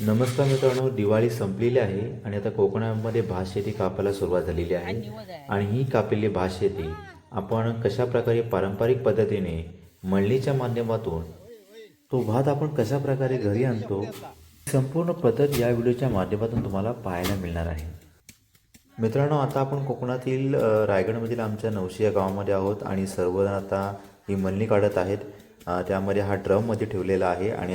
नमस्कार मित्रांनो दिवाळी संपलेली आहे आणि आता कोकणामध्ये भात शेती कापायला सुरुवात झालेली आहे. आणि ही कापलेली भात शेती आपण कशा प्रकारे पारंपरिक पद्धतीने मळणीच्या माध्यमातून तो भात आपण कशा प्रकारे घरी आणतो संपूर्ण पद्धत या व्हिडिओच्या माध्यमातून तुम्हाला पाहायला मिळणार आहे. मित्रांनो आता आपण कोकणातील रायगडमधील आमच्या नवशी या गावामध्ये आहोत आणि सर्वजण आता ही मळणी काढत आहेत. त्यामध्ये हा ड्रममध्ये ठेवलेला आहे आणि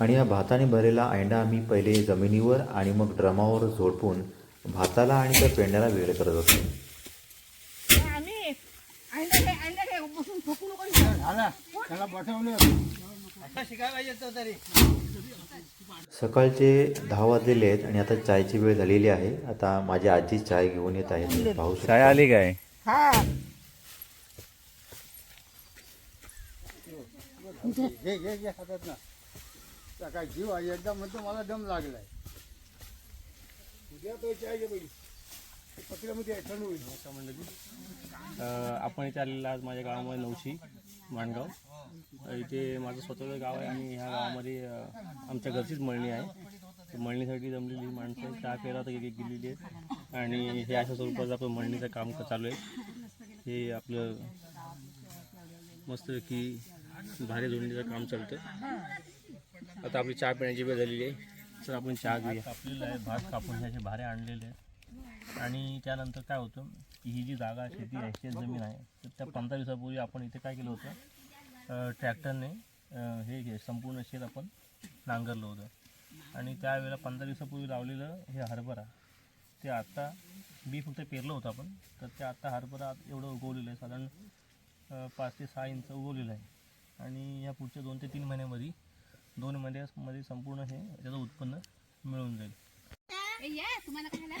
आणि या भाताने भरलेला ऐंडा आम्ही पहिले जमिनीवर आणि मग ड्रमावर झोडपून भाताला आणि त्या पेंड्याला वेळ करत तरी. सकाळचे दहा वाजलेले आहेत आणि आता चायची वेळ झालेली आहे. आता माझी आजी चाय घेऊन येत आहे. शकता. काय आली काय? हा. घे घे घे हातात ना. त्या काय जीव आहे एकदा म्हणतो मला दम लागलाय. उद्या तो चाय घे पहिली पत्र्यामध्ये थंड होईल. अ, आपण इथे आलेलो आज माझ्या गावामध्ये नवशी माणगाव. अ, इथे माझं स्वतःचं गाव आहे आणि ह्या गावामध्ये अ, आमच्या घरचीच मळणी आहे. तर मळणीसाठी जमलेली माणसं चहा पेरा तर एक एक गेलेली आहेत. आणि हे अशा स्वरूपाचं आपलं मळणीचं काम क- चालू आहे. हे आपलं मस्त की भारी जोडणीचं काम चालतं आता आपली चहा पिण्याची वेळ झालेली आहे. तर आपण चहा घेऊया. कापलेलं आहे भात कापून हे भारे आणलेले आहेत. आणि त्यानंतर काय होतं की ही जी जागा शेती आहे शेत जमीन आहे. तर त्या पंधरा दिवसापूर्वी आपण इथे काय केलं होतं ट्रॅक्टरने हे घे संपूर्ण शेत आपण नांगरलं होतं. आणि त्यावेळेला पंधरा दिवसापूर्वी लावलेलं हे हरभरा ते आत्ता बी फक्त पेरलं होतं आपण. तर ते आत्ता हरभरा एवढं उगवलेलं आहे साधारण पाच ते सहा इंच उगवलेलं आहे. आणि या पुढच्या दोन ते तीन महिन्यामध्ये दोन महिन्यामध्ये संपूर्ण हे त्याचं उत्पन्न मिळून जाईल. या तुम्हाला खायला.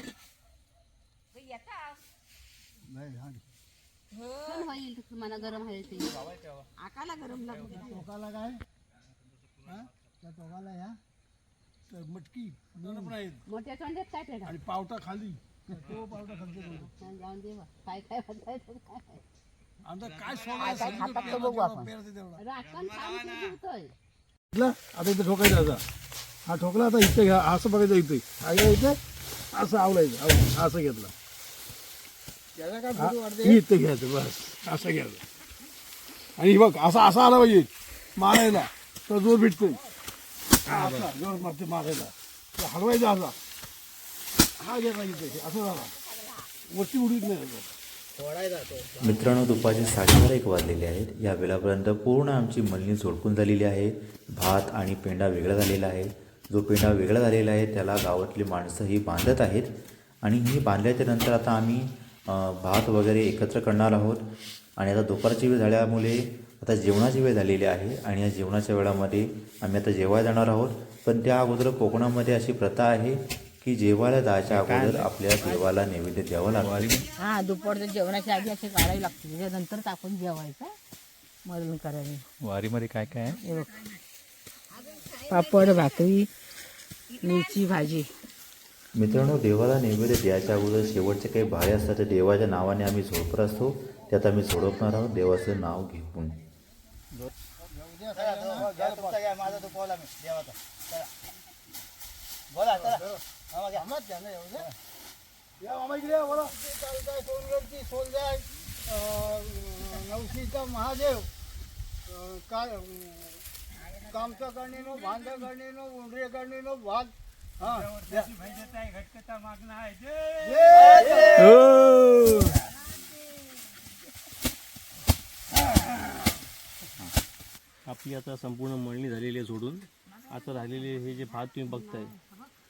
नाही हा. गरम होईल तुम्हाला गरम होईल ते. आकाला गरम लागू टोकाला काय? हा? त्या टोकाला या. तर मटकी. मोठ्या तोंड्यात काय पेढा आणि पावटा खाली. तो पावटा खालतो हा, जाऊन दे. काय काय काय? आमचा बघू आपण. राखण होतंय घेतला आता इथे ठोकायचा असा हा ठोकला आता इथे घ्या. असं बघायचं इथे. घ्या इथे. असं आवलायचं. आवलायचं. असं घेतलं. इथे घ्यायचं बस. असं घ्यायचं. आणि बघ असा असा आला पाहिजे. मारायला. तर जोर भेटतोय. असा जोर मारते मारायला. हलवायचा असा. हा घ्या पाहिजे इथे, असं झाला. वरती उडीत नाही. मित्रांनो दुपारचे साडेबारा एक वाजलेले आहेत. या वेळापर्यंत पूर्ण आमची मलणी झोडपून झालेली आहे. भात आणि पेंडा वेगळा झालेला आहे. जो पेंडा वेगळा झालेला आहे त्याला गावातली माणसं ही बांधत आहेत. आणि ही बांधल्याच्या नंतर आता आम्ही भात वगैरे एकत्र करणार आहोत. आणि आता दुपारची वेळ झाल्यामुळे आता जेवणाची वेळ झालेली आहे. आणि या जेवणाच्या वेळामध्ये आम्ही आता जेवायला जाणार आहोत. पण त्या अगोदर कोकणामध्ये अशी प्रथा आहे की जेवायला जायच्या अगोदर आपल्या देवाला नैवेद्य द्यावं लागतं हा दुपारच्या जेवणाच्या आधी असे काढावी लागते त्याच्यानंतर आपण जेवायचं मरण करावी वारीमध्ये काय काय आहे हे. पापड भाकरी मिरची भाजी मित्रांनो देवाला नैवेद्य द्यायच्या अगोदर शेवटचे काही भारे असतात ते देवाच्या नावाने आम्ही झोडपत असतो त्यात आम्ही झोडपणार आहोत देवाचं नाव घेऊन इकडे या, बोला चालताय सोनगडची सोलजाय नवशीचा महादेव काय कामचा करणे नो भांडा करणे नो उंडरे करणे नो भात. हा. जय! आपली आता संपूर्ण मळणी झालेली आहे सोडून. आता राहिलेले हे जे भात तुम्ही बघताय.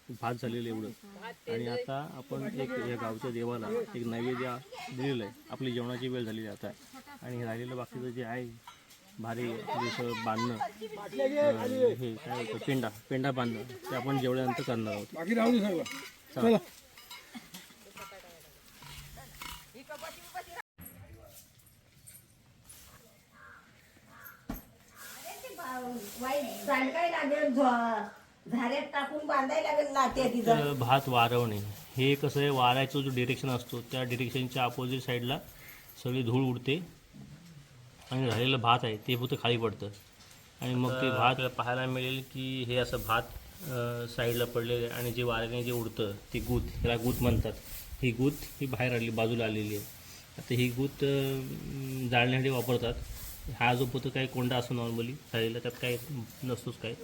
भात झालेलं आहे एवढं. आणि आता आपण एक या गावच्या देवाला एक नैवेद्य दिलेलं आहे. आपली जेवणाची वेळ झालेली आहे आता. आणि हे राहिलेलं बाकीचं जे आहे भारी जसं बांधणं हे काय होतं पेंडा पेंडा बांधणं ते आपण जेवढ्यानंतर करणार आहोत. बाकी राहू दे सगळं. चला. सांगाय लागेल झ- झाऱ्यात टाकून बांधायला लागेल लाट्या तिथं. तर भात वारवणे हे कसं आहे वाऱ्याचा जो डिरेक्शन असतो त्या डिरेक्शनच्या अपोजिट साईडला सगळी धूळ उडते आणि राहिलेलं भात आहे ते फक्त खाली पडतं. आणि मग ते भात पाहायला मिळेल की हे असं भात अ, साईडला पडलेले आणि जे वाऱ्याने जे उडतं ती गूत त्याला गूत म्हणतात. ही गूत ही बाहेर आली बाजूला आलेली आहे. आता ही गूत अ, जाळण्यासाठी वापरतात. हा जो पोतं काही कोंडा असतो नॉर्मली थाळीला त्यात काही नसतोच काय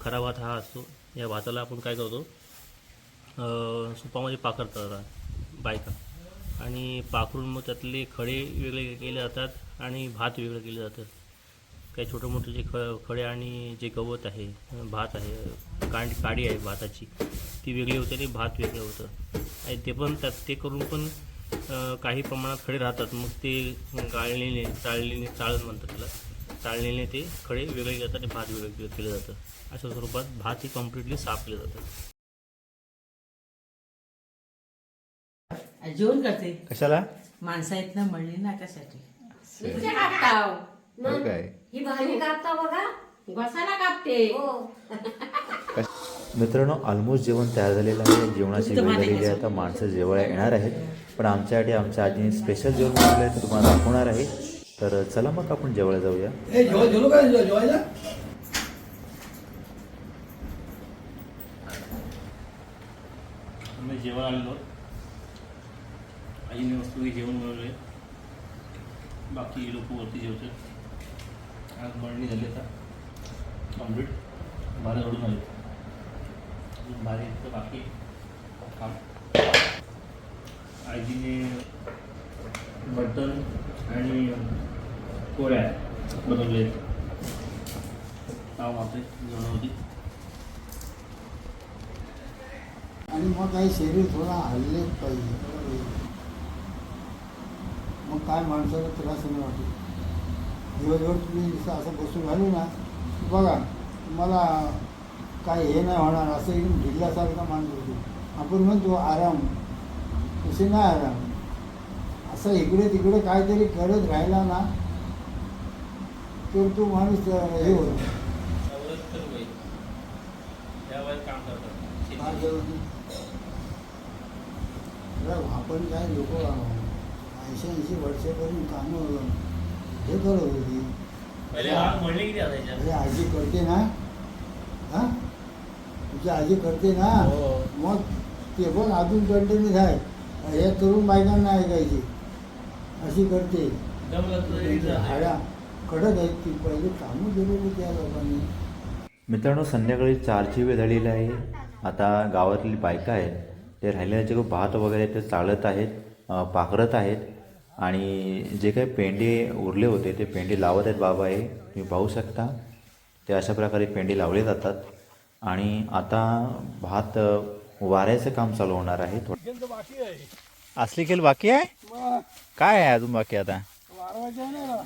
खरा भात हा असतो. या भाताला आपण काय करतो? सुपामध्ये पाकडतात बायका. आणि पाखरून मग त्यातले खडे वेगळे केले जातात आणि भात वेगळं केलं जातं काही छोटे मोठे जे ख खडे आणि जे गवत आहे भात आहे कांड काडी आहे भाताची ती वेगळी होते आणि भात वेगळं होतं. आणि ते पण त्यात ते करून पण काही प्रमाणात खडे राहतात. मग ते गाळणीने चाळणीने चाळण म्हणतात त्याला. चाळणीने ते खडे वेगळे जातात आणि भात वेगळं केलं जातं अशा स्वरूपात भात हे कम्प्लिटली साफ केलं जातं जेवण करते. कशाला? माणसं आहेत ना मळली ना त्यासाठी तुझ्या कापताव. हो ही भाजी कापता बघा. बसायला कापते. हो. मित्रांनो ऑलमोस्ट जेवण तयार झालेलं आहे. जेवणाची वेळ झालेली आहे. आता माणसं जेवायला येणार आहेत. पण आमच्यासाठी आमच्या आजीने स्पेशल जेवण बनवलं आहे ते तुम्हाला दाखवणार आहे. तर चला मग आपण जेवायला जाऊया. आम्ही जेवण आलेलो. आईने वस्तू जेवण बनवले बाकी लोक वरती जेवतात. आज मळणी झाली आता. कंप्लीट बारा जोडून आले अजून बारीक बाकी काम. आजीने मटण आणि पोळ्या बनवले. मात्र आणि मग काही शरीर थोडा हल्लेच पाहिजे. मग काय माणसाला त्रास नाही वाटत. दिवसभर तुम्ही जसं असं बसून घालू ना बघा तुम्हाला काय हे नाही होणार असं एकदम ढिल्ल्यासारखा माणूस होतो. आपण म्हणतो आराम. तसे नाही आराम असं इकडे तिकडे काहीतरी करत राहिला ना तर तो माणूस हे होतो. आपण काय लोक ऐंशी ऐंशी वर्षापर्यंत कामं हे करत होती. अरे आजी करते ना. हा? तुझी आजी करते ना? हो. मग ते पण अजून कंटिन्यू आहे हे तरुण बायकांना ऐकायची. अशी करते. हाडा कडक आहेत. ती पहिले कामं केलेली त्या लोकांनी. मित्रांनो संध्याकाळी चारची वेळ झालेली आहे. आता गावातली बायका आहेत. ते राहिलेले जे काही भात वगैरे ते चालत आहेत पाखरत आहेत. आणि जे काही पेंडे उरले होते ते पेंडे लावत आहेत बाबा हे. तुम्ही पाहू शकता. ते अशा प्रकारे पेंडे लावले जातात. आणि आता भात वाऱ्याचं काम चालू होणार आहे चिकन बाकी आहे. असली केल बाकी आहे? मग. काय आहे अजून बाकी आता? वारवायचं आहे ना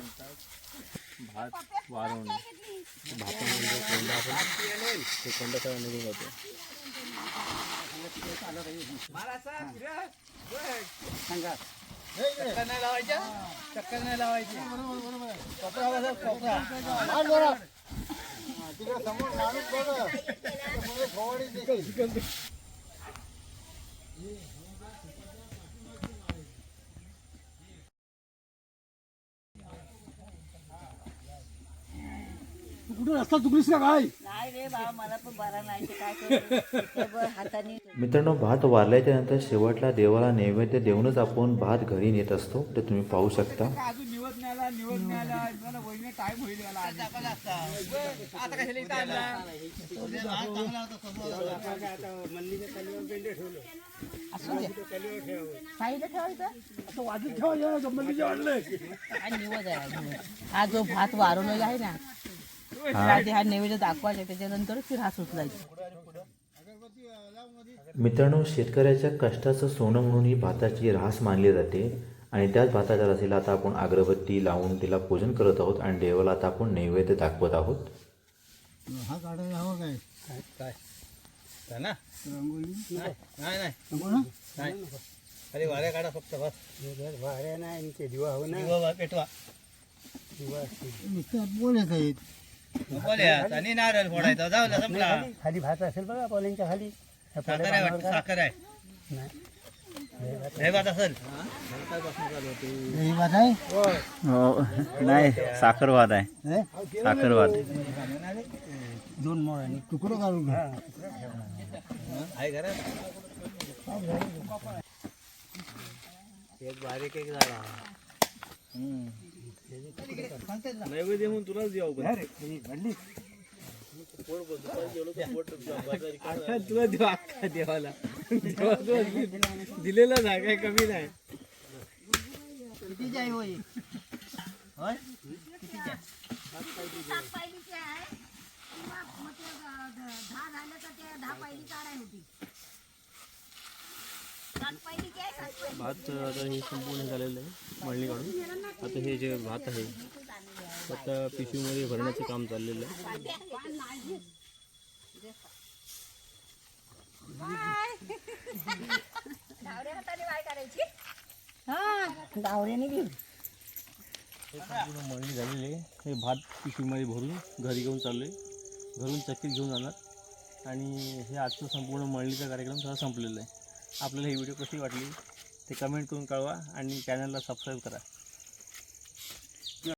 भात वारवणे भातामध्ये कोंडा आपण ते कोंडा सगळा निघून जातो तिकडे समोर माणूस बघा त्यामुळे फवारणी दिसते. तू कुठे रस्ता चुकलीस का काय नाही रे बाबा मला पण बरा नाही ते काय करू? ते हाताने मित्रांनो भात वारल्याच्या नंतर शेवटला देवाला नैवेद्य देऊनच आपण भात घरी नेत असतो ते तुम्ही पाहू शकता वहिनी टाइम होईल मला आता कशाला इथं आणला? असू दे. साईडला ठेवायचं हा निवड आहे निवड. हा जो भात वारवलेला आहे ना आधी हा नैवेद्य दाखवायचा त्याच्यानंतरच ती रास उचलायची. मित्रांनो शेतकऱ्याच्या कष्टाचं सोनं म्हणून ही भाताची रास मानली जाते. आणि त्याच भाताच्या राशीला आता आपण अगरबत्ती लावून तिला पूजन करत आहोत आणि देवाला आता आपण नैवेद्य दाखवत आहोत. हा काढायला हवा काय? काय ना? रंगोली नाही नाही ना? अरे वाऱ्या काढा फक्त बस. वाऱ्या नाही ते दिवा हो ना. दिवा पेटवा. नुसतं बोल येत आहेत बोल्या आणि नारळ फोडायचा. जाऊ दे, संपला. खाली भात असेल बघा पॉलिंगच्या खाली. साखर आहे साखर आहे. हे नाही साखरवाद आहे. साखरवाद. दोन तुकडं काढून एक बारीक एक झाला. नैवेद्य म्हणून तुलाच देऊ तुला देऊ अख्खा देवाला देवा तुला दिलेला जागा कमी नाही भात आता हे संपूर्ण झालेलं आहे मळणी काढून. आता हे जे भात आहे आता पिशवीमध्ये भरण्याचं काम चाललेलं आहे. मळणी झालेली आहे हे भात पिशवीमध्ये भरून घरी घेऊन चाललो आहे घरून चक्कीत घेऊन जाणार. आणि हे आजचं संपूर्ण मळणीचा कार्यक्रम सगळा संपलेला आहे. आपल्याला ही व्हिडिओ कशी वाटली ते कमेंट करून कळवा आणि चॅनलला सबस्क्राईब करा.